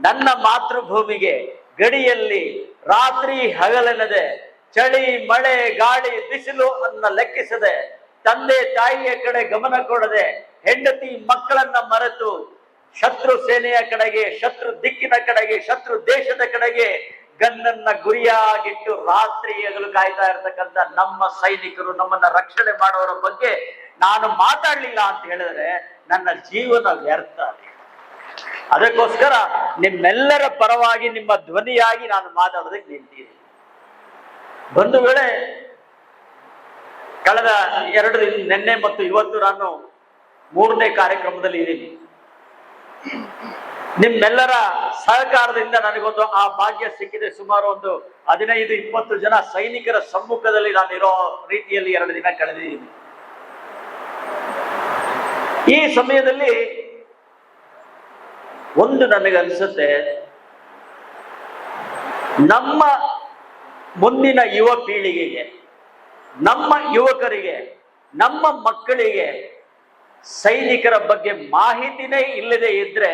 ನನ್ನ ಮಾತೃಭೂಮಿಗೆ ಗಡಿಯಲ್ಲಿ ರಾತ್ರಿ ಹಗಲೆನದೆ ಚಳಿ, ಮಳೆ, ಗಾಳಿ, ಬಿಸಿಲು ಅನ್ನ ಲೆಕ್ಕಿಸದೆ, ತಂದೆ ತಾಯಿಯ ಕಡೆ ಗಮನ ಕೊಡದೆ, ಹೆಂಡತಿ ಮಕ್ಕಳನ್ನ ಮರೆತು, ಶತ್ರು ಸೇನೆಯ ಕಡೆಗೆ, ಶತ್ರು ದಿಕ್ಕಿನ ಕಡೆಗೆ, ಶತ್ರು ದೇಶದ ಕಡೆಗೆ ಗನ್ನನ್ನ ಗುರಿಯಾಗಿಟ್ಟು ರಾತ್ರಿ ಹಗಲು ಕಾಯ್ತಾ ಇರ್ತಕ್ಕಂಥ ನಮ್ಮ ಸೈನಿಕರು, ನಮ್ಮನ್ನ ರಕ್ಷಣೆ ಮಾಡೋರ ಬಗ್ಗೆ ನಾನು ಮಾತಾಡ್ಲಿಲ್ಲ ಅಂತ ಹೇಳಿದ್ರೆ ನನ್ನ ಜೀವನ ವ್ಯರ್ಥ ಅದಕ್ಕೋಸ್ಕರ ನಿಮ್ಮೆಲ್ಲರ ಪರವಾಗಿ ನಿಮ್ಮ ಧ್ವನಿಯಾಗಿ ನಾನು ಮಾತಾಡೋದಕ್ಕೆ ನಿಂತೀನಿ. ವೇಳೆ ಕಳೆದ ಎರಡು ದಿನ, ನಿನ್ನೆ ಮತ್ತು ಇವತ್ತು ನಾನು ಮೂರನೇ ಕಾರ್ಯಕ್ರಮದಲ್ಲಿ ಇದ್ದೀನಿ. ನಿಮ್ಮೆಲ್ಲರ ಸಹಕಾರದಿಂದ ನನಗೊಂದು ಆ ಭಾಗ್ಯ ಸಿಕ್ಕಿದೆ. ಸುಮಾರು ಒಂದು ಹದಿನೈದು, ಇಪ್ಪತ್ತು ಜನ ಸೈನಿಕರ ಸಮ್ಮುಖದಲ್ಲಿ ನಾನು ಇರೋ ರೀತಿಯಲ್ಲಿ ಎರಡು ದಿನ ಕಳೆದಿದ್ದೀನಿ. ಈ ಸಮಯದಲ್ಲಿ ಒಂದು ನನಗನ್ಸುತ್ತೆ ನಮ್ಮ ಮುಂದಿನ ಯುವ ಪೀಳಿಗೆಗೆ, ನಮ್ಮ ಯುವಕರಿಗೆ, ನಮ್ಮ ಮಕ್ಕಳಿಗೆ, ಸೈನಿಕರ ಬಗ್ಗೆ ಮಾಹಿತಿನೇ ಇಲ್ಲದೆ ಇದ್ರೆ,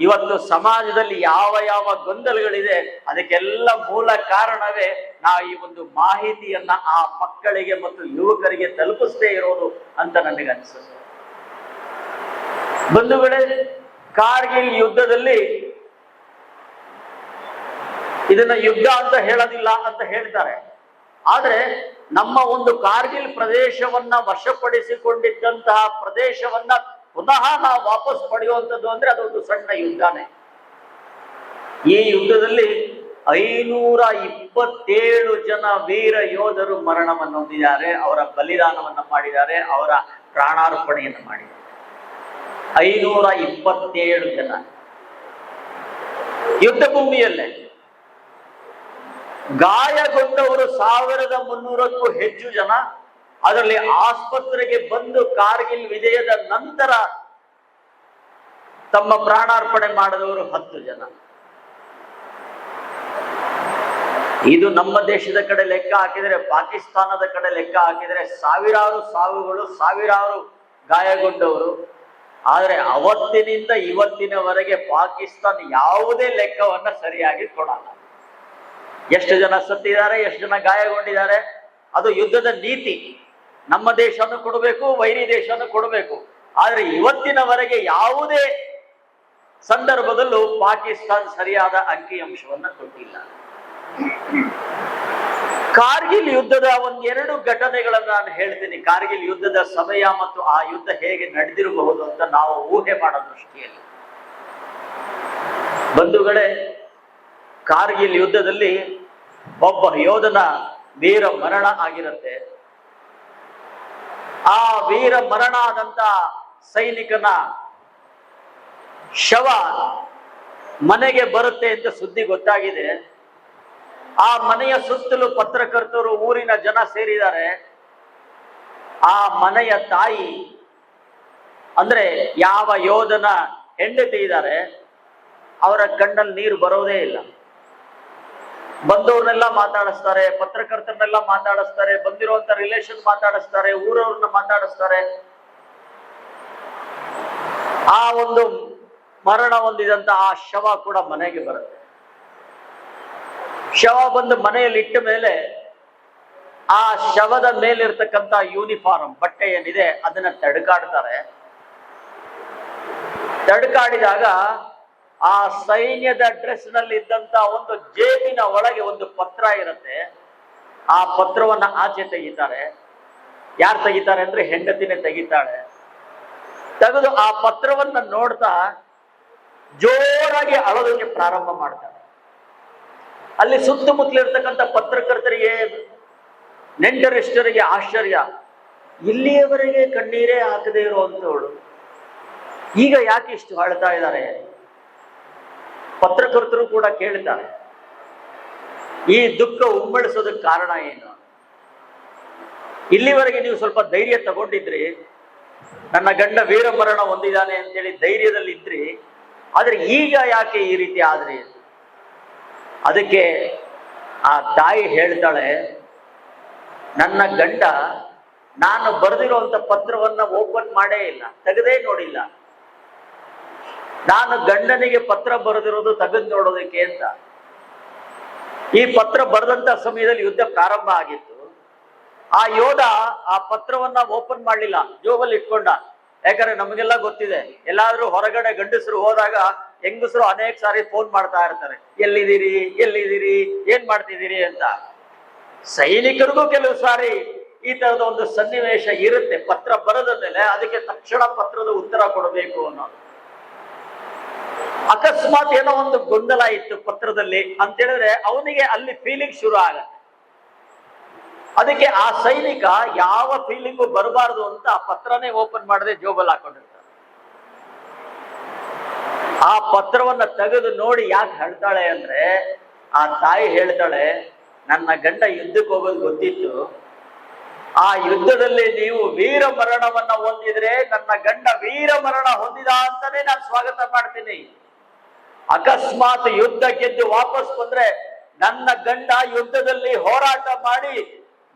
ಇವತ್ತು ಸಮಾಜದಲ್ಲಿ ಯಾವ ಯಾವ ಗೊಂದಲಗಳಿದೆ, ಅದಕ್ಕೆಲ್ಲ ಮೂಲ ಕಾರಣವೇ ನಾವು ಈ ಒಂದು ಮಾಹಿತಿಯನ್ನ ಆ ಮಕ್ಕಳಿಗೆ ಮತ್ತು ಯುವಕರಿಗೆ ತಲುಪಿಸದೇ ಇರೋದು ಅಂತ ನನಗೆ ಅನಿಸುತ್ತೆ. ಬಂಧುಗಳೇ ಕಾರ್ಗಿಲ್ ಯುದ್ಧದಲ್ಲಿ ಇದನ್ನ ಯುದ್ಧ ಅಂತ ಹೇಳೋದಿಲ್ಲ ಅಂತ ಹೇಳ್ತಾರೆ. ಆದ್ರೆ ನಮ್ಮ ಒಂದು ಕಾರ್ಗಿಲ್ ಪ್ರದೇಶವನ್ನ ವಶಪಡಿಸಿಕೊಂಡಿದ್ದಂತಹ ಪ್ರದೇಶವನ್ನ ಪುನಃ ನಾವು ವಾಪಸ್ ಪಡೆಯುವಂಥದ್ದು ಅಂದ್ರೆ ಅದೊಂದು ಸಣ್ಣ ಯುದ್ಧನೇ. ಈ ಯುದ್ಧದಲ್ಲಿ ಐನೂರ ಇಪ್ಪತ್ತೇಳು ಜನ ವೀರ ಯೋಧರು ಮರಣವನ್ನು ಹೊಂದಿದ್ದಾರೆ. ಅವರ ಬಲಿದಾನವನ್ನು ಮಾಡಿದ್ದಾರೆ. ಅವರ ಪ್ರಾಣಾರ್ಪಣೆಯನ್ನು ಮಾಡಿದ್ದಾರೆ. ಐನೂರ ಇಪ್ಪತ್ತೇಳು ಜನ. ಯುದ್ಧ ಭೂಮಿಯಲ್ಲೇ. ಗಾಯಗೊಂಡವರು ಸಾವಿರದ ಮುನ್ನೂರಕ್ಕೂ ಹೆಚ್ಚು ಜನ. ಅದರಲ್ಲಿ ಆಸ್ಪತ್ರೆಗೆ ಬಂದು ಕಾರ್ಗಿಲ್ ವಿಜಯದ ನಂತರ ತಮ್ಮ ಪ್ರಾಣಾರ್ಪಣೆ ಮಾಡಿದವರು ಹತ್ತು ಜನ. ಇದು ನಮ್ಮ ದೇಶದ ಕಡೆ ಲೆಕ್ಕ ಹಾಕಿದರೆ, ಪಾಕಿಸ್ತಾನದ ಕಡೆ ಲೆಕ್ಕ ಹಾಕಿದರೆ ಸಾವಿರಾರು ಸಾವುಗಳು, ಸಾವಿರಾರು ಗಾಯಗೊಂಡವರು. ಆದರೆ ಅವತ್ತಿನಿಂದ ಇವತ್ತಿನವರೆಗೆ ಪಾಕಿಸ್ತಾನ ಯಾವುದೇ ಲೆಕ್ಕವನ್ನ ಸರಿಯಾಗಿ ಕೊಡಲ್ಲ. ಎಷ್ಟು ಜನ ಸತ್ತಿದ್ದಾರೆ, ಎಷ್ಟು ಜನ ಗಾಯಗೊಂಡಿದ್ದಾರೆ, ಅದು ಯುದ್ಧದ ನೀತಿ. ನಮ್ಮ ದೇಶವನ್ನು ಕೊಡಬೇಕು, ವೈರಿ ದೇಶವನ್ನು ಕೊಡಬೇಕು. ಆದ್ರೆ ಇವತ್ತಿನವರೆಗೆ ಯಾವುದೇ ಸಂದರ್ಭದಲ್ಲೂ ಪಾಕಿಸ್ತಾನ್ ಸರಿಯಾದ ಅಂಕಿಅಂಶವನ್ನ ಕೊಟ್ಟಿಲ್ಲ. ಕಾರ್ಗಿಲ್ ಯುದ್ಧದ ಒಂದೆರಡು ಘಟನೆಗಳನ್ನ ನಾನು ಹೇಳ್ತೀನಿ. ಕಾರ್ಗಿಲ್ ಯುದ್ಧದ ಸಮಯ ಮತ್ತು ಆ ಯುದ್ಧ ಹೇಗೆ ನಡೆದಿರಬಹುದು ಅಂತ ನಾವು ಊಹೆ ಮಾಡೋ ದೃಷ್ಟಿಯಲ್ಲಿ. ಬಂಧುಗಳೇ, ಕಾರ್ಗಿಲ್ ಯುದ್ಧದಲ್ಲಿ ಒಬ್ಬ ಯೋಧನ ವೀರ ಮರಣ ಆಗಿರುತ್ತೆ. ಆ ವೀರ ಮರಣ ಆದಂತ ಸೈನಿಕನ ಶವ ಮನೆಗೆ ಬರುತ್ತೆ ಅಂತ ಸುದ್ದಿ ಗೊತ್ತಾಗಿದೆ. ಆ ಮನೆಯ ಸುತ್ತಲೂ ಪತ್ರಕರ್ತರು ಊರಿನ ಜನ ಸೇರಿದ್ದಾರೆ. ಆ ಮನೆಯ ತಾಯಿ, ಅಂದ್ರೆ ಯಾವ ಯೋಧನ ಹೆಂಡತಿ ಇದ್ದಾರೆ, ಅವರ ಕಣ್ಣಲ್ಲಿ ನೀರು ಬರೋದೇ ಇಲ್ಲ. ಬಂದವ್ರನ್ನೆಲ್ಲ ಮಾತಾಡಿಸ್ತಾರೆ, ಪತ್ರಕರ್ತರನ್ನೆಲ್ಲ ಮಾತಾಡಿಸ್ತಾರೆ, ಬಂದಿರುವಂತ ರಿಲೇಷನ್ ಮಾತಾಡಿಸ್ತಾರೆ, ಊರವ್ರನ್ನ ಮಾತಾಡಿಸ್ತಾರೆ. ಆ ಒಂದು ಮರಣ ಹೊಂದಿದಂತ ಆ ಶವ ಕೂಡ ಮನೆಗೆ ಬರುತ್ತೆ. ಶವ ಬಂದು ಮನೆಯಲ್ಲಿ ಇಟ್ಟ ಮೇಲೆ ಆ ಶವದ ಮೇಲಿರ್ತಕ್ಕಂತ ಯೂನಿಫಾರ್ಮ್ ಬಟ್ಟೆ ಏನಿದೆ ಅದನ್ನ ತಡ್ಕಾಡ್ತಾರೆ. ತಡ್ಕಾಡಿದಾಗ ಆ ಸೈನ್ಯದ ಡ್ರೆಸ್ನಲ್ಲಿ ಇದ್ದಂತ ಒಂದು ಜೇಬಿನ ಒಳಗೆ ಒಂದು ಪತ್ರ ಇರುತ್ತೆ. ಆ ಪತ್ರವನ್ನ ಆಚೆ ತೆಗಿತಾರೆ. ಯಾರು ತೆಗಿತಾರೆ ಅಂದ್ರೆ ಹೆಂಡತಿನೇ ತೆಗಿತಾಳೆ. ತೆಗೆದು ಆ ಪತ್ರವನ್ನ ನೋಡ್ತಾ ಜೋರಾಗಿ ಅಳೋದಕ್ಕೆ ಪ್ರಾರಂಭ ಮಾಡ್ತಾರೆ ಅಲ್ಲಿ ಸುತ್ತಮುತ್ತಲಿರ್ತಕ್ಕಂಥ ಪತ್ರಕರ್ತರಿಗೆ, ನೆಂಟರಿಷ್ಟರಿಗೆ ಆಶ್ಚರ್ಯ. ಇಲ್ಲಿಯವರೆಗೆ ಕಣ್ಣೀರೇ ಹಾಕದೇ ಇರುವಂತವಳು ಈಗ ಯಾಕೆ ಇಷ್ಟು ಅಳ್ತಾ ಇದ್ದಾರೆ? ಪತ್ರಕರ್ತರು ಕೂಡ ಕೇಳ್ತಾರೆ. ಈ ದುಃಖ ಉಮ್ಮಳಿಸೋದಕ್ಕೆ ಕಾರಣ ಏನು? ಇಲ್ಲಿವರೆಗೆ ನೀವು ಸ್ವಲ್ಪ ಧೈರ್ಯ ತಗೊಂಡಿದ್ರಿ. ನನ್ನ ಗಂಡ ವೀರಮರಣ ಹೊಂದಿದ್ದಾನೆ ಅಂತೇಳಿ ಧೈರ್ಯದಲ್ಲಿ ಇದ್ರಿ. ಆದ್ರೆ ಈಗ ಯಾಕೆ ಈ ರೀತಿ ಆದ್ರಿ ಅದಕ್ಕೆ ಆ ತಾಯಿ ಹೇಳ್ತಾಳೆ, ನನ್ನ ಗಂಡ ನಾನು ಬರೆದಿರುವಂತ ಪತ್ರವನ್ನ ಓಪನ್ ಮಾಡೇ ಇಲ್ಲ, ತೆಗೆದೇ ನೋಡಿಲ್ಲ. ನಾನು ಗಂಡನಿಗೆ ಪತ್ರ ಬರೆದಿರೋದು ತೆಗೆದು ನೋಡೋದಕ್ಕೆ ಅಂತ. ಈ ಪತ್ರ ಬರೆದಂತ ಸಮಯದಲ್ಲಿ ಯುದ್ಧ ಪ್ರಾರಂಭ ಆಗಿತ್ತು. ಆ ಯೋಧ ಆ ಪತ್ರವನ್ನ ಓಪನ್ ಮಾಡಲಿಲ್ಲ, ಜೋಬಲ್ಲಿ ಇಟ್ಕೊಂಡ. ಯಾಕಂದ್ರೆ ನಮಗೆಲ್ಲ ಗೊತ್ತಿದೆ, ಎಲ್ಲಾದ್ರೂ ಹೊರಗಡೆ ಗಂಡಸರು ಹೋದಾಗ ಹೆಂಗಸರು ಅನೇಕ ಸಾರಿ ಫೋನ್ ಮಾಡ್ತಾ ಇರ್ತಾರೆ, ಎಲ್ಲಿದ್ದೀರಿ ಎಲ್ಲಿದ್ದೀರಿ, ಏನ್ ಮಾಡ್ತಿದ್ದೀರಿ? ಅಂತ. ಸೈನಿಕರಿಗೂ ಕೆಲವು ಸಾರಿ ಈ ತರದ ಒಂದು ಸನ್ನಿವೇಶ ಇರುತ್ತೆ, ಪತ್ರ ಬರದ ಮೇಲೆ ಅದಕ್ಕೆ ತಕ್ಷಣ ಪತ್ರದ ಉತ್ತರ ಕೊಡಬೇಕು ಅನ್ನೋದು ಅಕಸ್ಮಾತ್ ಏನೋ ಒಂದು ಗೊಂದಲ ಇತ್ತು ಪತ್ರದಲ್ಲಿ ಅಂತ ಹೇಳಿದ್ರೆ ಅವನಿಗೆ ಅಲ್ಲಿ ಫೀಲಿಂಗ್ ಶುರು ಆಗತ್ತೆ. ಅದಕ್ಕೆ ಆ ಸೈನಿಕ ಯಾವ ಫೀಲಿಂಗು ಬರಬಾರದು ಅಂತ ಆ ಪತ್ರನೇ ಓಪನ್ ಮಾಡದೆ ಜೋಬಲ್ ಹಾಕೊಂಡಿರ್ತಾನೆ. ಆ ಪತ್ರವನ್ನ ತೆಗೆದು ನೋಡಿ ಯಾಕೆ ಹೇಳ್ತಾಳೆ ಅಂದ್ರೆ, ಆ ತಾಯಿ ಹೇಳ್ತಾಳೆ, ನನ್ನ ಗಂಡ ಯುದ್ಧಕ್ಕೆ ಹೋಗೋದು ಗೊತ್ತಿತ್ತು. ಆ ಯುದ್ಧದಲ್ಲಿ ನೀವು ವೀರ ಮರಣವನ್ನ ಹೊಂದಿದ್ರೆ ನನ್ನ ಗಂಡ ವೀರ ಮರಣ ಹೊಂದಿದ ಅಂತಾನೆ ನಾನು ಸ್ವಾಗತ ಮಾಡ್ತೀನಿ. ಅಕಸ್ಮಾತ್ ಯುದ್ಧ ಗೆದ್ದು ವಾಪಸ್ ಬಂದ್ರೆ ನನ್ನ ಗಂಡ ಯುದ್ಧದಲ್ಲಿ ಹೋರಾಟ ಮಾಡಿ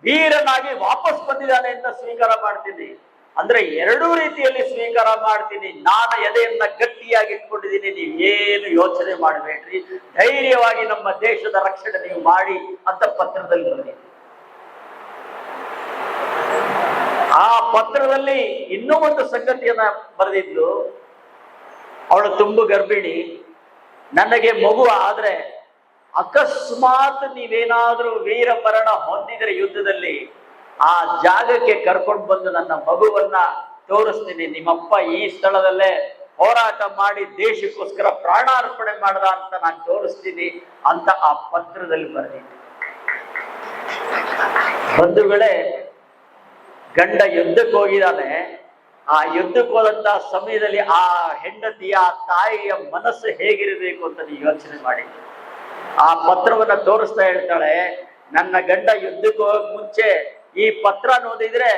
ವೀರನಾಗಿ ವಾಪಸ್ ಬಂದಿದ್ದಾನೆ ಅಂತ ಸ್ವೀಕಾರ ಮಾಡ್ತೀನಿ. ಅಂದ್ರೆ ಎರಡೂ ರೀತಿಯಲ್ಲಿ ಸ್ವೀಕಾರ ಮಾಡ್ತೀನಿ, ನಾನು ಎದೆಯನ್ನ ಗಟ್ಟಿಯಾಗಿ ಇಟ್ಕೊಂಡಿದ್ದೀನಿ ನೀವು ಏನು ಯೋಚನೆ ಮಾಡಬೇಡ್ರಿ. ಧೈರ್ಯವಾಗಿ ನಮ್ಮ ದೇಶದ ರಕ್ಷಣೆ ನೀವು ಮಾಡಿ ಅಂತ ಪತ್ರದಲ್ಲಿ ಬನ್ನಿ ಆ ಪತ್ರದಲ್ಲಿ ಇನ್ನೂ ಒಂದು ಸಂಗತಿಯನ್ನ ಬರೆದಿದ್ಲು ಅವಳು ತುಂಬು ಗರ್ಭಿಣಿ, ನನಗೆ ಮಗು ಆದ್ರೆ ಅಕಸ್ಮಾತ್ ನೀವೇನಾದ್ರೂ ವೀರ ಮರಣ ಹೊಂದಿದ್ರೆ ಯುದ್ಧದಲ್ಲಿ ಆ ಜಾಗಕ್ಕೆ ಕರ್ಕೊಂಡು ಬಂದು ನನ್ನ ಮಗುವನ್ನ ತೋರಿಸ್ತೀನಿ. ನಿಮ್ಮಪ್ಪ ಈ ಸ್ಥಳದಲ್ಲೇ ಹೋರಾಟ ಮಾಡಿ ದೇಶಕ್ಕೋಸ್ಕರ ಪ್ರಾಣಾರ್ಪಣೆ ಮಾಡದ ಅಂತ ನಾನು ತೋರಿಸ್ತೀನಿ ಅಂತ ಆ ಪತ್ರದಲ್ಲಿ ಬರೆದಿದ್ದೆ. ಬಂಧುಗಳೇ ಗಂಡ ಯುದ್ಧಕ್ಕೆ ಹೋಗಿದ್ದಾನೆ. ಆ ಯುದ್ಧಕ್ಕೆ ಹೋದಂತ ಸಮಯದಲ್ಲಿ ಆ ಹೆಂಡತಿಯ ತಾಯಿಯ ಮನಸ್ಸು ಹೇಗಿರಬೇಕು ಅಂತ ನೀವು ಯೋಚನೆ ಮಾಡಿ. ಆ ಪತ್ರವನ್ನ ತೋರಿಸ್ತಾ ಹೇಳ್ತಾಳೆ, ನನ್ನ ಗಂಡ ಯುದ್ಧಕ್ಕೆ ಹೋಗಕ್ ಮುಂಚೆ ಈ ಪತ್ರ ಓದಿದ್ರೆ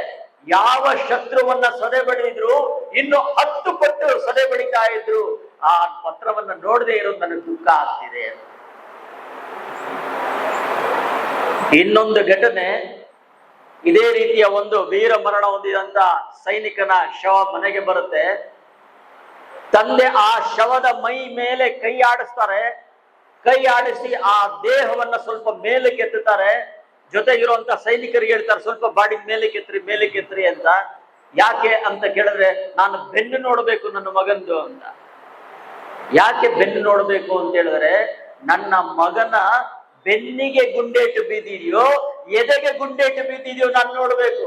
ಯಾವ ಶತ್ರುವನ್ನ ಸದೆ ಬಡಿದ್ರು ಇನ್ನು ಹತ್ತು ಪಟ್ಟು ಸದೆ ಬಡಿತಾ ಇದ್ರು, ಆ ಪತ್ರವನ್ನ ನೋಡದೆ ಇರೋದು ನನಗೆ ದುಃಖ ಆಗ್ತಿದೆ ಇನ್ನೊಂದು ಘಟನೆ, ಇದೇ ರೀತಿಯ ಒಂದು ವೀರ ಮರಣ ಹೊಂದಿದಂತ ಸೈನಿಕನ ಶವ ಮನೆಗೆ ಬರುತ್ತೆ. ತಂದೆ ಆ ಶವದ ಮೈ ಮೇಲೆ ಕೈ ಆಡಿಸ್ತಾರೆ. ಕೈ ಆಡಿಸಿ ಆ ದೇಹವನ್ನ ಸ್ವಲ್ಪ ಮೇಲೆ ಎತ್ತುತ್ತಾರೆ. ಜೊತೆಗಿರುವಂತ ಸೈನಿಕರಿಗೆ ಹೇಳ್ತಾರೆ, ಸ್ವಲ್ಪ ಬಾಡಿ ಮೇಲೆ ಕೆತ್ತರಿ ಮೇಲೆ ಕೆತ್ತರಿ ಅಂತ. ಯಾಕೆ ಅಂತ ಕೇಳಿದ್ರೆ, ನಾನು ಬೆನ್ನು ನೋಡಬೇಕು ನನ್ನ ಮಗಂದು ಅಂತ. ಯಾಕೆ ಬೆನ್ನು ನೋಡಬೇಕು ಅಂತ ಹೇಳಿದ್ರೆ, ನನ್ನ ಮಗನ ಬೆನ್ನಿಗೆ ಗುಂಡೇಟು ಬೀದಿದೆಯೋ, ಎದೆಗೆ ಗುಂಡೇಟು ಬೀದಿದೆಯೋ ನಾನು ನೋಡಬೇಕು.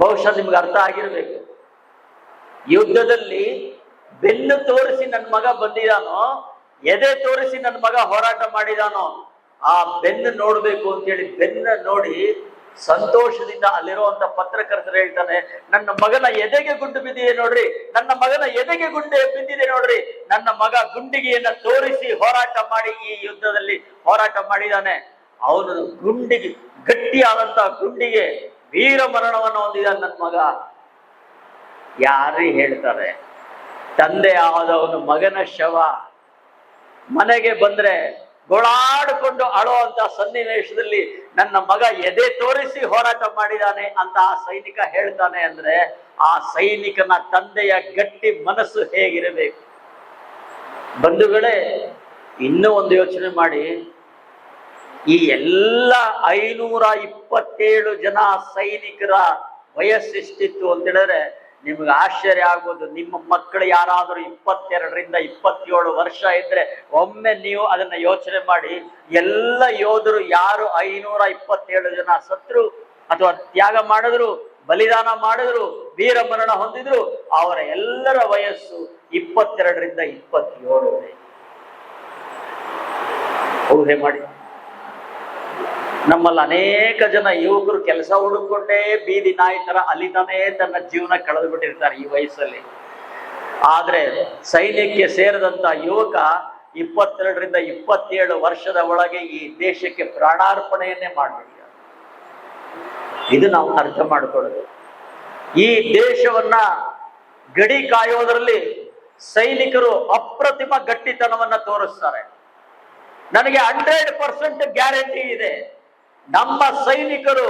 ಬಹುಶಃ ನಿಮ್ಗೆ ಅರ್ಥ ಆಗಿರ್ಬೇಕು. ಯುದ್ಧದಲ್ಲಿ ಬೆನ್ನು ತೋರಿಸಿ ನನ್ನ ಮಗ ಬಂದಿದಾನೋ ಎದೆ ತೋರಿಸಿ ನನ್ನ ಮಗ ಹೋರಾಟ ಮಾಡಿದಾನೋ ಆ ಬೆನ್ನು ನೋಡ್ಬೇಕು ಅಂತೇಳಿ ಬೆನ್ನ ನೋಡಿ ಸಂತೋಷದಿಂದ ಅಲ್ಲಿರುವಂತ ಪತ್ರಕರ್ತರು ಹೇಳ್ತಾನೆ, ನನ್ನ ಮಗನ ಎದೆಗೆ ಗುಂಡು ಬಿದ್ದಿದೆ ನೋಡ್ರಿ, ನನ್ನ ಮಗನ ಎದೆಗೆ ಗುಂಡೆ ಬಿದ್ದಿದೆ ನೋಡ್ರಿ, ನನ್ನ ಮಗ ಗುಂಡಿಗೆಯನ್ನ ತೋರಿಸಿ ಹೋರಾಟ ಮಾಡಿ ಈ ಯುದ್ಧದಲ್ಲಿ ಹೋರಾಟ ಮಾಡಿದಾನೆ. ಅವನು ಗುಂಡಿಗೆ, ಗಟ್ಟಿಯಾದಂತ ಗುಂಡಿಗೆ ವೀರ ಮರಣವನ್ನು ಹೊಂದಿದ ನನ್ನ ಮಗ. ಯಾರಿ ಹೇಳ್ತಾರೆ, ತಂದೆ ಆದವನು ಮಗನ ಶವ ಮನೆಗೆ ಬಂದ್ರೆ ಗೋಳಾಡಿಕೊಂಡು ಅಳುವಂತ ಸನ್ನಿವೇಶದಲ್ಲಿ ನನ್ನ ಮಗ ಎದೆ ತೋರಿಸಿ ಹೋರಾಟ ಮಾಡಿದಾನೆ ಅಂತ ಆ ಸೈನಿಕ ಹೇಳ್ತಾನೆ ಅಂದ್ರೆ ಆ ಸೈನಿಕನ ತಂದೆಯ ಗಟ್ಟಿ ಮನಸ್ಸು ಹೇಗಿರಬೇಕು? ಬಂಧುಗಳೇ, ಇನ್ನೂ ಒಂದು ಯೋಚನೆ ಮಾಡಿ. ಈ ಎಲ್ಲ ಐನೂರ ಇಪ್ಪತ್ತೇಳು ಜನ ಸೈನಿಕರ ವಯಸ್ಸೆಷ್ಟಿತ್ತು ಅಂತ ಹೇಳಿದ್ರೆ ನಿಮ್ಗೆ ಆಶ್ಚರ್ಯ ಆಗ್ಬೋದು ನಿಮ್ಮ ಮಕ್ಕಳು ಯಾರಾದರೂ ಇಪ್ಪತ್ತೆರಡರಿಂದ ಇಪ್ಪತ್ತೇಳು ವರ್ಷ ಇದ್ರೆ ಒಮ್ಮೆ ನೀವು ಅದನ್ನ ಯೋಚನೆ ಮಾಡಿ, ಎಲ್ಲ ಯೋಧರು ಯಾರು ಐನೂರ ಇಪ್ಪತ್ತೇಳು ಜನ ಸತ್ರು ಅಥವಾ ತ್ಯಾಗ ಮಾಡಿದ್ರು, ಬಲಿದಾನ ಮಾಡಿದ್ರು, ವೀರ ಮರಣ ಹೊಂದಿದ್ರು, ಅವರ ಎಲ್ಲರ ವಯಸ್ಸು ಇಪ್ಪತ್ತೆರಡರಿಂದ ಇಪ್ಪತ್ತೇಳು ಊಹೆ ಮಾಡಿ ನಮ್ಮಲ್ಲಿ ಅನೇಕ ಜನ ಯುವಕರು ಕೆಲಸ ಹುಡುಕೊಂಡೇ ಬೀದಿ ನಾಯಿ ತರ ಅಲಿತಾನೇ ತನ್ನ ಜೀವನ ಕಳೆದು ಬಿಟ್ಟಿರ್ತಾರೆ ಈ ವಯಸ್ಸಲ್ಲಿ. ಆದ್ರೆ ಸೈನ್ಯಕ್ಕೆ ಸೇರದಂತ ಯುವಕ ಇಪ್ಪತ್ತೆರಡರಿಂದ ಇಪ್ಪತ್ತೇಳು ವರ್ಷದ ಒಳಗೆ ಈ ದೇಶಕ್ಕೆ ಪ್ರಾಣಾರ್ಪಣೆಯನ್ನೇ ಮಾಡಬೇಕು ಇದು ನಾವು ಅರ್ಥ ಮಾಡಿಕೊಳ್ಳೋದು. ಈ ದೇಶವನ್ನ ಗಡಿ ಕಾಯೋದ್ರಲ್ಲಿ ಸೈನಿಕರು ಅಪ್ರತಿಮ ಗಟ್ಟಿತನವನ್ನ ತೋರಿಸ್ತಾರೆ. ನನಗೆ ಹಂಡ್ರೆಡ್ ಪರ್ಸೆಂಟ್ ಗ್ಯಾರಂಟಿ ಇದೆ. ನಮ್ಮ ಸೈನಿಕರು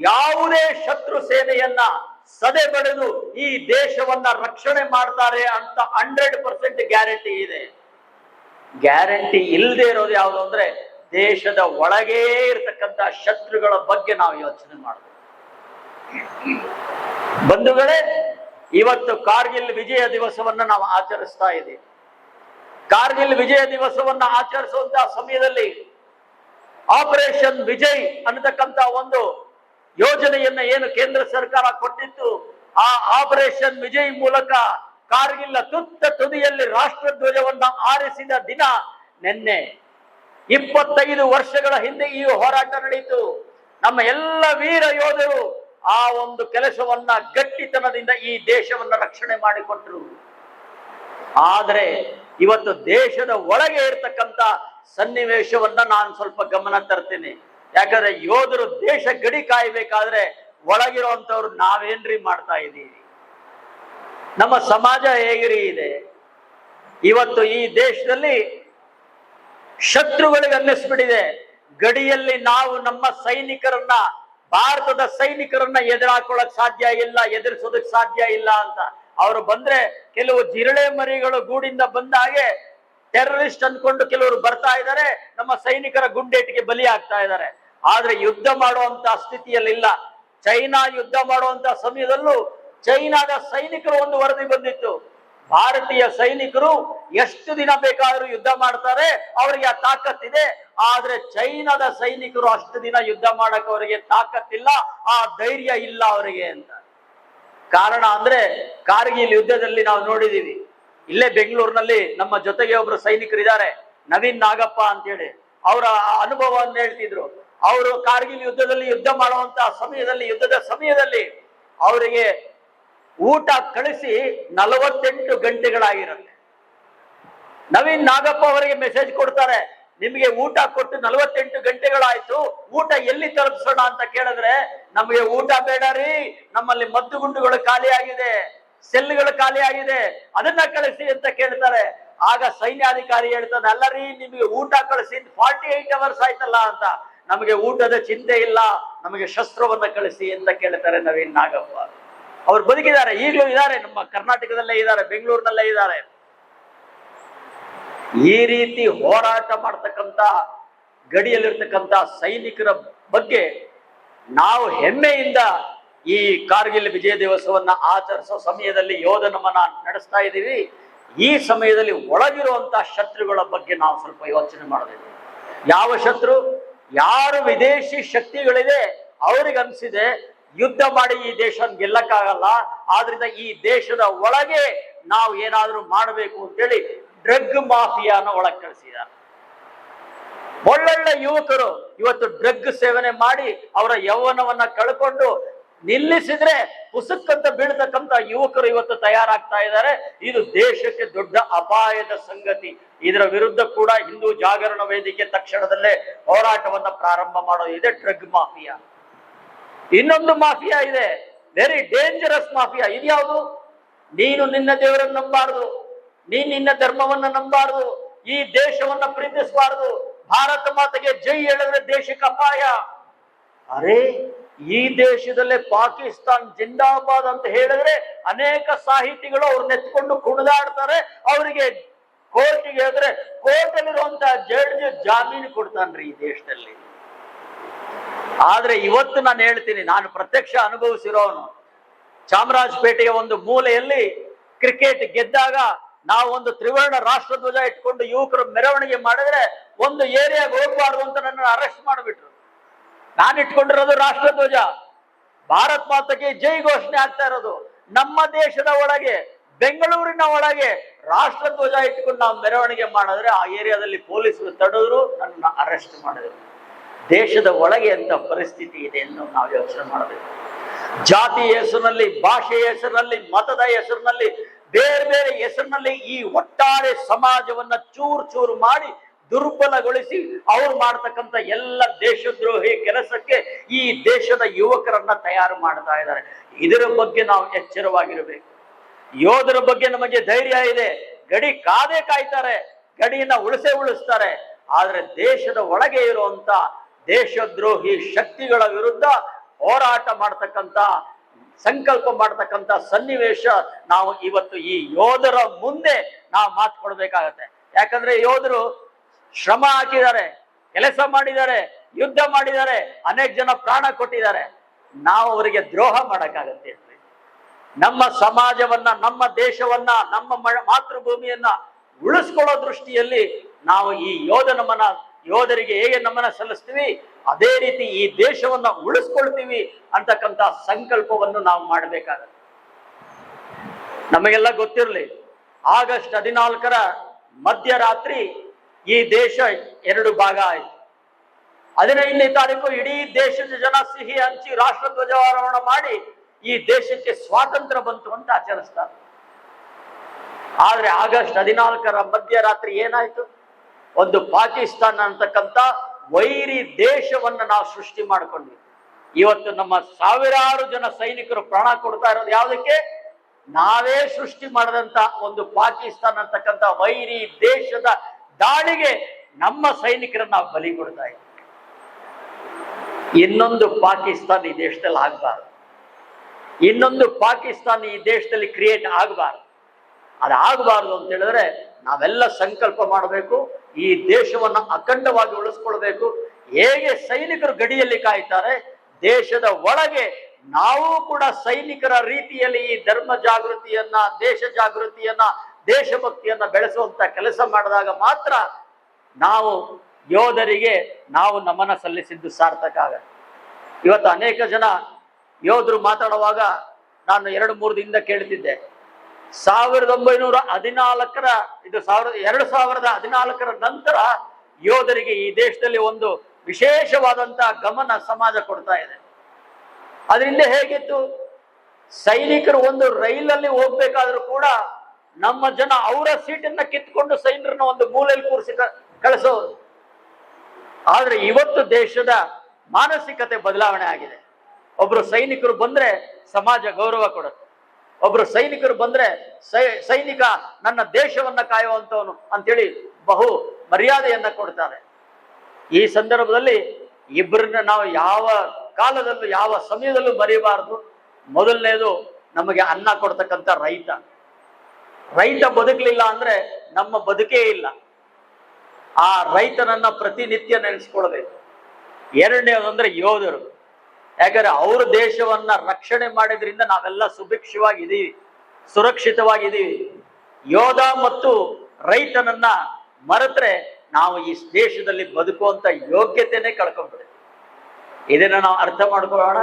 ಯಾವುದೇ ಶತ್ರು ಸೇನೆಯನ್ನ ಸದೆ ಬಡಿದು ಈ ದೇಶವನ್ನ ರಕ್ಷಣೆ ಮಾಡ್ತಾರೆ ಅಂತ ಹಂಡ್ರೆಡ್ ಪರ್ಸೆಂಟ್ ಗ್ಯಾರಂಟಿ ಇದೆ. ಗ್ಯಾರಂಟಿ ಇಲ್ಲದೆ ಇರೋದು ಯಾವುದು ಅಂದ್ರೆ ದೇಶದ ಒಳಗೇ ಇರತಕ್ಕಂತ ಶತ್ರುಗಳ ಬಗ್ಗೆ ನಾವು ಯೋಚನೆ ಮಾಡಬೇಕು. ಬಂಧುಗಳೇ, ಇವತ್ತು ಕಾರ್ಗಿಲ್ ವಿಜಯ ದಿವಸವನ್ನ ನಾವು ಆಚರಿಸ್ತಾ ಇದ್ದೀವಿ. ಕಾರ್ಗಿಲ್ ವಿಜಯ ದಿವಸವನ್ನ ಆಚರಿಸುವಂತಹ ಸಮಯದಲ್ಲಿ ಆಪರೇಷನ್ ವಿಜಯ್ ಅನ್ನತಕ್ಕಂತ ಒಂದು ಯೋಜನೆಯನ್ನ ಏನು ಕೇಂದ್ರ ಸರ್ಕಾರ ಕೊಟ್ಟಿತ್ತು, ಆ ಆಪರೇಷನ್ ವಿಜಯ್ ಮೂಲಕ ಕಾರ್ಗಿಲ್ ತುತ್ತ ತುದಿಯಲ್ಲಿ ರಾಷ್ಟ್ರ ಧ್ವಜವನ್ನ ಆರಿಸಿದ ದಿನ ನಿನ್ನೆ. ಇಪ್ಪತ್ತೈದು ವರ್ಷಗಳ ಹಿಂದೆ ಈ ಹೋರಾಟ ನಡೆಯಿತು ನಮ್ಮ ಎಲ್ಲ ವೀರ ಯೋಧರು ಆ ಒಂದು ಕೆಲಸವನ್ನ ಗಟ್ಟಿತನದಿಂದ ಈ ದೇಶವನ್ನ ರಕ್ಷಣೆ ಮಾಡಿಕೊಟ್ರು. ಆದರೆ ಇವತ್ತು ದೇಶದ ಒಳಗೆ ಇರ್ತಕ್ಕಂತ ಸನ್ನಿವೇಶವನ್ನ ನಾನು ಸ್ವಲ್ಪ ಗಮನ ತರ್ತೀನಿ. ಯಾಕಂದ್ರೆ ಯೋಧರು ದೇಶ ಗಡಿ ಕಾಯ್ಬೇಕಾದ್ರೆ ಒಳಗಿರುವಂತವ್ರು ನಾವೇನ್ರಿ ಮಾಡ್ತಾ ಇದ್ದೀವಿ ನಮ್ಮ ಸಮಾಜ ಹೇಗಿರಿ ಇದೆ? ಇವತ್ತು ಈ ದೇಶದಲ್ಲಿ ಶತ್ರುಗಳಿಗೆ ಅನ್ನಿಸ್ಬಿಟ್ಟಿದೆ. ಗಡಿಯಲ್ಲಿ ನಾವು ನಮ್ಮ ಸೈನಿಕರನ್ನ, ಭಾರತದ ಸೈನಿಕರನ್ನ ಎದುರಾಕೊಳ್ಳಕ್ ಸಾಧ್ಯ ಇಲ್ಲ, ಎದುರಿಸೋದಕ್ ಸಾಧ್ಯ ಇಲ್ಲ ಅಂತ. ಅವರು ಬಂದ್ರೆ ಕೆಲವು ಜಿರಳೆ ಮರಿಗಳು ಗೂಡಿಂದ ಬಂದ ಹಾಗೆ ಟೆರರಿಸ್ಟ್ ಅಂದ್ಕೊಂಡು ಕೆಲವರು ಬರ್ತಾ ಇದ್ದಾರೆ. ನಮ್ಮ ಸೈನಿಕರ ಗುಂಡೇಟಿಗೆ ಬಲಿ ಆಗ್ತಾ ಇದ್ದಾರೆ. ಆದ್ರೆ ಯುದ್ಧ ಮಾಡುವಂತ ಸ್ಥಿತಿಯಲ್ಲಿಲ್ಲ. ಚೈನಾ ಯುದ್ಧ ಮಾಡುವಂತ ಸಮಯದಲ್ಲೂ ಚೈನಾದ ಸೈನಿಕರು ಒಂದು ವರದಿ ಬಂದಿತ್ತು. ಭಾರತೀಯ ಸೈನಿಕರು ಎಷ್ಟು ದಿನ ಬೇಕಾದರೂ ಯುದ್ಧ ಮಾಡ್ತಾರೆ, ಅವರಿಗೆ ಆ ತಾಕತ್ತಿದೆ ಆದ್ರೆ ಚೈನಾದ ಸೈನಿಕರು ಅಷ್ಟು ದಿನ ಯುದ್ಧ ಮಾಡಕ್ಕೆ ಅವರಿಗೆ ತಾಕತ್ತಿಲ್ಲ, ಆ ಧೈರ್ಯ ಇಲ್ಲ ಅವರಿಗೆ ಅಂತ. ಕಾರಣ ಅಂದ್ರೆ ಕಾರ್ಗಿಲ್ ಯುದ್ಧದಲ್ಲಿ ನಾವು ನೋಡಿದೀವಿ. ಇಲ್ಲೇ ಬೆಂಗಳೂರಿನಲ್ಲಿ ನಮ್ಮ ಜೊತೆಗೆ ಒಬ್ರು ಸೈನಿಕರಿದ್ದಾರೆ, ನವೀನ್ ನಾಗಪ್ಪ ಅಂತೇಳಿ. ಅವರ ಅನುಭವವನ್ನು ಹೇಳ್ತಿದ್ರು. ಅವರು ಕಾರ್ಗಿಲ್ ಯುದ್ಧದಲ್ಲಿ ಯುದ್ಧ ಮಾಡುವಂತ ಸಮಯದಲ್ಲಿ, ಯುದ್ಧದ ಸಮಯದಲ್ಲಿ ಅವರಿಗೆ ಊಟ ಕಳಿಸಿ ನಲವತ್ತೆಂಟು ಗಂಟೆಗಳಾಗಿರುತ್ತೆ. ನವೀನ್ ನಾಗಪ್ಪ ಅವರಿಗೆ ಮೆಸೇಜ್ ಕೊಡ್ತಾರೆ, ನಿಮಗೆ ಊಟ ಕೊಟ್ಟು ನಲವತ್ತೆಂಟು ಗಂಟೆಗಳಾಯ್ತು, ಊಟ ಎಲ್ಲಿ ತಲುಪಿಸೋಣ? ಅಂತ ಕೇಳಿದ್ರೆ, ನಮಗೆ ಊಟ ಬೇಡ ರೀ, ನಮ್ಮಲ್ಲಿ ಮದ್ದು ಗುಂಡುಗಳು ಖಾಲಿ ಸೆಲ್ಗಳು ಖಾಲಿ ಆಗಿದೆ, ಅದನ್ನ ಕಳಿಸಿ ಅಂತ ಕೇಳ್ತಾರೆ. ಆಗ ಸೈನ್ಯಾಧಿಕಾರಿ ಹೇಳ್ತಾನೆ ಅಲ್ಲ ರೀ ನಿಮಗೆ ಊಟ ಕಳಿಸಿ ಫಾರ್ಟಿ ಏಟ್ ಅವರ್ಸ್ ಆಯ್ತಲ್ಲ ಅಂತ. ನಮಗೆ ಊಟದ ಚಿಂತೆ ಇಲ್ಲ, ನಮಗೆ ಶಸ್ತ್ರವನ್ನ ಕಳಿಸಿ ಅಂತ ಕೇಳ್ತಾರೆ ನವೀನ್ ನಾಗಪ್ಪ. ಅವ್ರು ಬದುಕಿದ್ದಾರೆ, ಈಗಲೂ ಇದ್ದಾರೆ, ನಮ್ಮ ಕರ್ನಾಟಕದಲ್ಲೇ ಇದ್ದಾರೆ, ಬೆಂಗಳೂರಿನಲ್ಲೇ ಇದ್ದಾರೆ. ಈ ರೀತಿ ಹೋರಾಟ ಮಾಡ್ತಕ್ಕಂತ ಗಡಿಯಲ್ಲಿರ್ತಕ್ಕಂಥ ಸೈನಿಕರ ಬಗ್ಗೆ ನಾವು ಹೆಮ್ಮೆಯಿಂದ ಈ ಕಾರ್ಗಿಲ್ ವಿಜಯ ದಿವಸವನ್ನ ಆಚರಿಸೋ ಸಮಯದಲ್ಲಿ ಯೋಧ ನಮನ ನಡೆಸ್ತಾ ಇದ್ದೀವಿ. ಈ ಸಮಯದಲ್ಲಿ ಒಳಗಿರುವಂತಹ ಶತ್ರುಗಳ ಬಗ್ಗೆ ನಾವು ಸ್ವಲ್ಪ ಯೋಚನೆ ಮಾಡಬೇಕು ಯಾವ ಶತ್ರು? ಯಾರು ವಿದೇಶಿ ಶಕ್ತಿಗಳಿದೆ? ಅವ್ರಿಗನ್ಸಿದೆ ಯುದ್ಧ ಮಾಡಿ ಈ ದೇಶ ಗೆಲ್ಲಕ್ಕಾಗಲ್ಲ. ಆದ್ರಿಂದ ಈ ದೇಶದ ಒಳಗೆ ನಾವು ಏನಾದ್ರೂ ಮಾಡಬೇಕು ಅಂತೇಳಿ ಡ್ರಗ್ ಮಾಫಿಯಾನ ಒಳಗೆ ಕಳಿಸಿದ್ದಾರೆ. ಒಳ್ಳೊಳ್ಳೆ ಯುವಕರು ಇವತ್ತು ಡ್ರಗ್ ಸೇವನೆ ಮಾಡಿ ಅವರ ಯೌವನವನ್ನ ಕಳ್ಕೊಂಡು ನಿಲ್ಲಿಸಿದ್ರೆ ಪುಸ್ತಕಂತ ಬೀಳ್ತಕ್ಕಂತ ಯುವಕರು ಇವತ್ತು ತಯಾರಾಗ್ತಾ ಇದ್ದಾರೆ. ಇದು ದೇಶಕ್ಕೆ ದೊಡ್ಡ ಅಪಾಯದ ಸಂಗತಿ. ಇದರ ವಿರುದ್ಧ ಕೂಡ ಹಿಂದೂ ಜಾಗರಣ ವೇದಿಕೆ ತಕ್ಷಣದಲ್ಲೇ ಹೋರಾಟವನ್ನ ಪ್ರಾರಂಭ ಮಾಡೋ ಇದೆ ಡ್ರಗ್ ಮಾಫಿಯಾ. ಇನ್ನೊಂದು ಮಾಫಿಯಾ ಇದೆ. Very dangerous mafia. ಇದ್ಯಾವುದು ನೀನು ನಿನ್ನ ದೇವರನ್ನು ನಂಬಾರದು. ನೀನ್ ನಿನ್ನ ಧರ್ಮವನ್ನ ನಂಬಾರದು. ಈ ದೇಶವನ್ನ ಪ್ರೀತಿಸಬಾರದು. ಭಾರತ ಮಾತೆಗೆ ಜೈ ಹೇಳಿದ್ರೆ ದೇಶಕ್ಕೆ ಅಪಾಯ. ಅರೆ ಈ ದೇಶದಲ್ಲೇ ಪಾಕಿಸ್ತಾನ್ ಜಿಂದಾಬಾದ್ ಅಂತ ಹೇಳಿದ್ರೆ ಅನೇಕ ಸಾಹಿತಿಗಳು ಅವ್ರು ಎತ್ಕೊಂಡು ಕುಣಿದಾಡ್ತಾರೆ. ಅವರಿಗೆ ಕೋರ್ಟಿಗೆ ಹೇಳಿದ್ರೆ ಕೋರ್ಟ್ ಅಲ್ಲಿರುವಂತಹ ಜಡ್ಜ್ ಜಾಮೀನು ಕೊಡ್ತಾನ್ರಿ ಈ ದೇಶದಲ್ಲಿ. ಆದ್ರೆ ಇವತ್ತು ನಾನು ಹೇಳ್ತೀನಿ, ನಾನು ಪ್ರತ್ಯಕ್ಷ ಅನುಭವಿಸಿರೋನು. ಚಾಮರಾಜಪೇಟೆಯ ಒಂದು ಮೂಲೆಯಲ್ಲಿ ಕ್ರಿಕೆಟ್ ಗೆದ್ದಾಗ ನಾವು ಒಂದು ತ್ರಿವರ್ಣ ರಾಷ್ಟ್ರಧ್ವಜ ಇಟ್ಕೊಂಡು ಯುವಕರು ಮೆರವಣಿಗೆ ಮಾಡಿದ್ರೆ ಒಂದು ಏರಿಯಾಗೆ ಹೋಗ್ಬಾರ್ದು ಅಂತ ನನ್ನ ಅರೆಸ್ಟ್ ಮಾಡಿಬಿಟ್ರು. ನಾನು ಇಟ್ಕೊಂಡಿರೋದು ರಾಷ್ಟ್ರಧ್ವಜ ಭಾರತ್ ಮಾತಕ್ಕೆ ಜೈ ಘೋಷಣೆ ಆಗ್ತಾ ಇರೋದು. ನಮ್ಮ ದೇಶದ ಒಳಗೆ, ಬೆಂಗಳೂರಿನ ಒಳಗೆ ರಾಷ್ಟ್ರಧ್ವಜ ಇಟ್ಕೊಂಡು ನಾವು ಮೆರವಣಿಗೆ ಮಾಡಿದ್ರೆ ಆ ಏರಿಯಾದಲ್ಲಿ ಪೊಲೀಸರು ತಡೆದ್ರು, ನನ್ನ ಅರೆಸ್ಟ್ ಮಾಡಿದ್ರು. ದೇಶದ ಒಳಗೆ ಅಂತ ಪರಿಸ್ಥಿತಿ ಇದೆ ಎಂದು ನಾವು ಯೋಚನೆ ಮಾಡಬೇಕು. ಜಾತಿ ಹೆಸರಿನಲ್ಲಿ ಭಾಷೆಯ ಹೆಸರಿನಲ್ಲಿ, ಮತದ ಹೆಸರಿನಲ್ಲಿ, ಬೇರೆ ಬೇರೆ ಹೆಸರಿನಲ್ಲಿ ಈ ಒಟ್ಟಾರೆ ಸಮಾಜವನ್ನ ಚೂರು ಚೂರು ಮಾಡಿ ದುರ್ಬಲಗೊಳಿಸಿ ಅವ್ರು ಮಾಡ್ತಕ್ಕಂಥ ಎಲ್ಲ ದೇಶದ್ರೋಹಿ ಕೆಲಸಕ್ಕೆ ಈ ದೇಶದ ಯುವಕರನ್ನ ತಯಾರು ಮಾಡ್ತಾ ಇದ್ದಾರೆ. ಇದರ ಬಗ್ಗೆ ನಾವು ಎಚ್ಚರವಾಗಿರಬೇಕು. ಯೋಧರ ಬಗ್ಗೆ ನಮಗೆ ಧೈರ್ಯ ಇದೆ. ಗಡಿ ಕಾದೇ ಕಾಯ್ತಾರೆ. ಗಡಿಯನ್ನ ಉಳಿಸೇ ಉಳಿಸ್ತಾರೆ. ಆದ್ರೆ ದೇಶದ ಒಳಗೆ ಇರುವಂತ ದೇಶದ್ರೋಹಿ ಶಕ್ತಿಗಳ ವಿರುದ್ಧ ಹೋರಾಟ ಮಾಡ್ತಕ್ಕಂತ, ಸಂಕಲ್ಪ ಮಾಡತಕ್ಕಂತ ಸನ್ನಿವೇಶ ನಾವು ಇವತ್ತು ಈ ಯೋಧರ ಮುಂದೆ ನಾವು ಮಾತು ಕೊಡ್ಬೇಕಾಗತ್ತೆ. ಯಾಕಂದ್ರೆ ಯೋಧರು ಶ್ರಮ ಹಾಕಿದ್ದಾರೆ, ಕೆಲಸ ಮಾಡಿದ್ದಾರೆ, ಯುದ್ಧ ಮಾಡಿದ್ದಾರೆ, ಅನೇಕ ಜನ ಪ್ರಾಣ ಕೊಟ್ಟಿದ್ದಾರೆ ನಾವು ಅವರಿಗೆ ದ್ರೋಹ ಮಾಡಕ್ಕಾಗತ್ತೆ? ನಮ್ಮ ಸಮಾಜವನ್ನ, ನಮ್ಮ ದೇಶವನ್ನ, ನಮ್ಮ ಮಾತೃಭೂಮಿಯನ್ನ ಉಳಿಸ್ಕೊಳ್ಳೋ ದೃಷ್ಟಿಯಲ್ಲಿ ನಾವು ಈ ಯೋಧ ನಮ್ಮನ ಯೋಧರಿಗೆ ಹೇಗೆ ನಮನ ಸಲ್ಲಿಸ್ತೀವಿ, ಅದೇ ರೀತಿ ಈ ದೇಶವನ್ನ ಉಳಿಸ್ಕೊಳ್ತೀವಿ ಅಂತಕ್ಕಂತ ಸಂಕಲ್ಪವನ್ನು ನಾವು ಮಾಡಬೇಕಾಗತ್ತೆ ನಮಗೆಲ್ಲ ಗೊತ್ತಿರಲಿ, ಆಗಸ್ಟ್ ಹದಿನಾಲ್ಕರ ಮಧ್ಯರಾತ್ರಿ ಈ ದೇಶ ಎರಡು ಭಾಗ ಆಯ್ತು. ಹದಿನೈದನೇ ತಾರೀಕು ಇಡೀ ದೇಶದ ಜನ ಸಿಹಿ ಹಂಚಿ ರಾಷ್ಟ್ರ ಧ್ವಜಾರೋಹಣ ಮಾಡಿ ಈ ದೇಶಕ್ಕೆ ಸ್ವಾತಂತ್ರ್ಯ ಬಂತು ಅಂತ ಆಚರಿಸ್ತಾರೆ. ಆದ್ರೆ ಆಗಸ್ಟ್ ಹದಿನಾಲ್ಕರ ಮಧ್ಯರಾತ್ರಿ ಏನಾಯ್ತು? ಒಂದು ಪಾಕಿಸ್ತಾನ ಅಂತಕ್ಕಂಥ ವೈರಿ ದೇಶವನ್ನ ನಾವು ಸೃಷ್ಟಿ ಮಾಡ್ಕೊಂಡ್ವಿ ಇವತ್ತು ನಮ್ಮ ಸಾವಿರಾರು ಜನ ಸೈನಿಕರು ಪ್ರಾಣ ಕೊಡ್ತಾ ಇರೋದು ಯಾವುದಕ್ಕೆ? ನಾವೇ ಸೃಷ್ಟಿ ಮಾಡಿದಂತ ಒಂದು ಪಾಕಿಸ್ತಾನ ಅಂತಕ್ಕಂಥ ವೈರಿ ದೇಶದ ದಾಳಿಗೆ ನಮ್ಮ ಸೈನಿಕರನ್ನ ಬಲಿ ಕೊಡ್ತಾ ಇದ್ದೀವಿ ಇನ್ನೊಂದು ಪಾಕಿಸ್ತಾನ ಈ ದೇಶದಲ್ಲಿ ಆಗಬಾರ್ದು. ಇನ್ನೊಂದು ಪಾಕಿಸ್ತಾನ ಈ ದೇಶದಲ್ಲಿ ಕ್ರಿಯೇಟ್ ಆಗಬಾರ್ದು. ಅದಾಗಬಾರ್ದು ಅಂತ ಹೇಳಿದ್ರೆ ನಾವೆಲ್ಲ ಸಂಕಲ್ಪ ಮಾಡಬೇಕು, ಈ ದೇಶವನ್ನ ಅಖಂಡವಾಗಿ ಉಳಿಸ್ಕೊಳ್ಬೇಕು. ಹೇಗೆ ಸೈನಿಕರು ಗಡಿಯಲ್ಲಿ ಕಾಯ್ತಾರೆ, ದೇಶದ ಒಳಗೆ ನಾವು ಕೂಡ ಸೈನಿಕರ ರೀತಿಯಲ್ಲಿ ಈ ಧರ್ಮ ಜಾಗೃತಿಯನ್ನ, ದೇಶ ಜಾಗೃತಿಯನ್ನ ದೇಶಭಕ್ತಿಯನ್ನ ಬೆಳೆಸುವಂತ ಕೆಲಸ ಮಾಡಿದಾಗ ಮಾತ್ರ ನಾವು ಯೋಧರಿಗೆ ನಾವು ನಮನ ಸಲ್ಲಿಸಿದ್ದು ಸಾರ್ಥಕ ಆಗ ಇವತ್ತು ಅನೇಕ ಜನ ಯೋಧರು ಮಾತಾಡುವಾಗ ನಾನು ಎರಡು ಮೂರು ದಿನದಿಂದ ಕೇಳ್ತಿದ್ದೆ. ಸಾವಿರದ ಒಂಬೈನೂರ ಹದಿನಾಲ್ಕರ, ಇದು ಸಾವಿರದ ಎರಡು ಸಾವಿರದ ಹದಿನಾಲ್ಕರ ನಂತರ ಯೋಧರಿಗೆ ಈ ದೇಶದಲ್ಲಿ ಒಂದು ವಿಶೇಷವಾದಂತಹ ಗಮನ ಸಮಾಜ ಕೊಡ್ತಾ ಇದೆ. ಅದರಿಂದ ಹೇಗಿತ್ತು? ಸೈನಿಕರು ಒಂದು ರೈಲಲ್ಲಿ ಹೋಗ್ಬೇಕಾದ್ರೂ ಕೂಡ ನಮ್ಮ ಜನ ಅವರ ಸೀಟನ್ನ ಕಿತ್ಕೊಂಡು ಸೈನ್ಯರನ್ನ ಒಂದು ಮೂಲೆಯಲ್ಲಿ ಕೂರಿಸಿ ಕಳಿಸೋದು. ಆದ್ರೆ ಇವತ್ತು ದೇಶದ ಮಾನಸಿಕತೆ ಬದಲಾವಣೆ ಆಗಿದೆ. ಒಬ್ರು ಸೈನಿಕರು ಬಂದ್ರೆ ಸಮಾಜ ಗೌರವ ಕೊಡುತ್ತೆ. ಒಬ್ರು ಸೈನಿಕರು ಬಂದ್ರೆ ಸೈನಿಕ ನನ್ನ ದೇಶವನ್ನ ಕಾಯುವಂತವನು ಅಂತೇಳಿ ಬಹು ಮರ್ಯಾದೆಯನ್ನ ಕೊಡ್ತಾರೆ. ಈ ಸಂದರ್ಭದಲ್ಲಿ ಇಬ್ಬರನ್ನ ನಾವು ಯಾವ ಕಾಲದಲ್ಲೂ ಯಾವ ಸಮಯದಲ್ಲೂ ಮರಿಬಾರದು. ಮೊದಲನೇದು ನಮಗೆ ಅನ್ನ ಕೊಡ್ತಕ್ಕಂಥ ರೈತ. ರೈತ ಬದುಕಲಿಲ್ಲ ಅಂದ್ರೆ ನಮ್ಮ ಬದುಕೇ ಇಲ್ಲ. ಆ ರೈತನನ್ನ ಪ್ರತಿನಿತ್ಯ ನೆನೆಸ್ಕೊಳ್ಬೇಕು. ಎರಡನೇದು ಅಂದ್ರೆ ಯೋಧರು. ಯಾಕಂದ್ರೆ ಅವ್ರ ದೇಶವನ್ನ ರಕ್ಷಣೆ ಮಾಡಿದ್ರಿಂದ ನಾವೆಲ್ಲ ಸುಭಿಕ್ಷವಾಗಿದ್ದೀವಿ, ಸುರಕ್ಷಿತವಾಗಿದ್ದೀವಿ. ಯೋಧ ಮತ್ತು ರೈತನನ್ನ ಮರೆತ್ರೆ ನಾವು ಈ ದೇಶದಲ್ಲಿ ಬದುಕುವಂತ ಯೋಗ್ಯತೆನೆ ಕಳ್ಕೊಂಡ್ಬಿಡ್ತೀವಿ ಇದನ್ನ ನಾವು ಅರ್ಥ ಮಾಡ್ಕೊಳ್ಳೋಣ.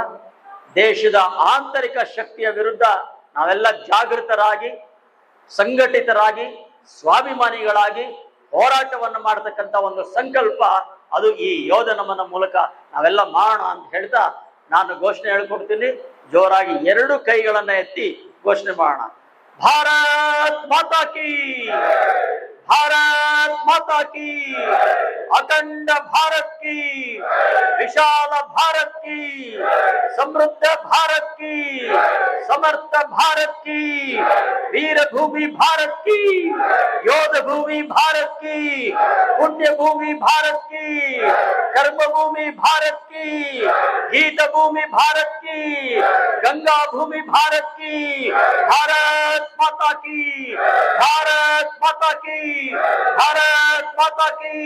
ದೇಶದ ಆಂತರಿಕ ಶಕ್ತಿಯ ವಿರುದ್ಧ ನಾವೆಲ್ಲ ಜಾಗೃತರಾಗಿ ಸಂಘಟಿತರಾಗಿ, ಸ್ವಾಭಿಮಾನಿಗಳಾಗಿ ಹೋರಾಟವನ್ನು ಮಾಡತಕ್ಕಂತ ಒಂದು ಸಂಕಲ್ಪ ಅದು ಈ ಯೋಧ ನಮನ ಮೂಲಕ ನಾವೆಲ್ಲ ಮಾಡೋಣ ಅಂತ ಹೇಳ್ತಾ ನಾನು ಘೋಷಣೆ ಹೇಳ್ಕೊಡ್ತೀನಿ. ಜೋರಾಗಿ ಎರಡು ಕೈಗಳನ್ನ ಎತ್ತಿ ಘೋಷಣೆ ಮಾಡೋಣ. ಭಾರತ್ ಮಾತಾ ಕಿ! ಭಾರತ್ माता की अखंड भारत की विशाल भारत की समृद्ध भारत की समर्थ भारत की वीर भूमि भारत की योद्ध भूमि भारत की पुण्य भूमि भारत की कर्म भूमि भारत की गीत भूमि भारत की गंगा भूमि भारत की भारत माता की भारत माता की भारत কথা কি?